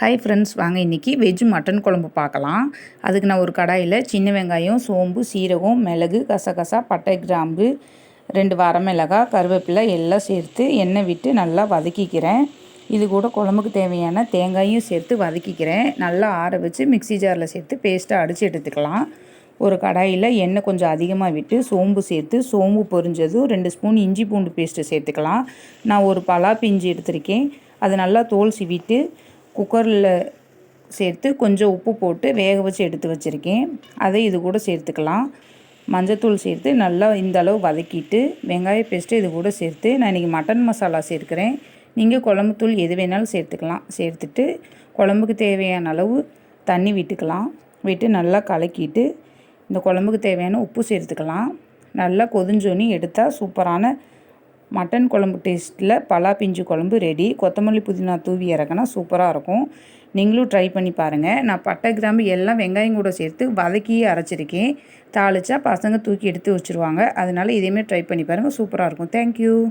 Hi friends வாங்க இன்றைக்கி veg mutton குழம்பு பார்க்கலாம். அதுக்கு நான் ஒரு கடாயில் சின்ன வெங்காயம் சோம்பு சீரகம் மிளகு கசகசா பட்டை கிராம்பு ரெண்டு வரமிளகாய் கருவேப்பிலை எல்லாம் சேர்த்து எண்ணெய் விட்டு நல்லா வதக்கிக்கிறேன். இது கூட குழம்புக்கு தேவையான தேங்காயும் சேர்த்து வதக்கிக்கிறேன். நல்லா ஆற வச்சு மிக்சி ஜாரில் சேர்த்து பேஸ்ட்டாக அடித்து எடுத்துக்கலாம். ஒரு கடாயில் எண்ணெய் கொஞ்சம் அதிகமாக விட்டு சோம்பு சேர்த்து சோம்பு பொரிஞ்சதும் ரெண்டு ஸ்பூன் இஞ்சி பூண்டு பேஸ்ட்டு சேர்த்துக்கலாம். நான் ஒரு பலா பிஞ்சு எடுத்திருக்கேன். அது நல்லா தோல் சிவிட்டு குக்கரில் சேர்த்து கொஞ்சம் உப்பு போட்டு வேக வச்சு எடுத்து வச்சுருக்கேன். அதை இது கூட சேர்த்துக்கலாம். மஞ்சத்தூள் சேர்த்து நல்லா இந்த அளவு வதக்கிட்டு வெங்காய பேஸ்ட்டு இது கூட சேர்த்து நான் இன்றைக்கி மட்டன் மசாலா சேர்க்குறேன். நீங்கள் குழம்புத்தூள் எது வேணாலும் சேர்த்துக்கலாம். சேர்த்துட்டு குழம்புக்கு தேவையான அளவு தண்ணி விட்டுக்கலாம். விட்டு நல்லா கலக்கிட்டு இந்த குழம்புக்கு தேவையான உப்பு சேர்த்துக்கலாம். நல்லா கொதிஞ்சோன்னி எடுத்தால் சூப்பரான மட்டன் குழம்பு டேஸ்ட்டில் பலா பிஞ்சு குழம்பு ரெடி கொத்தமல்லி புதினா தூவி இறக்குனா சூப்பராக இருக்கும். நீங்களும் ட்ரை பண்ணி பாருங்கள் நான் பட்டை கிராம்பு எல்லாம் வெங்காயம் கூட சேர்த்து வதக்கியே அரைச்சிருக்கேன். தாளித்தா பசங்க தூக்கி எடுத்து வச்சுருவாங்க. அதனால் இதேமாரி ட்ரை பண்ணி பாருங்கள் சூப்பராக இருக்கும். தேங்க்யூ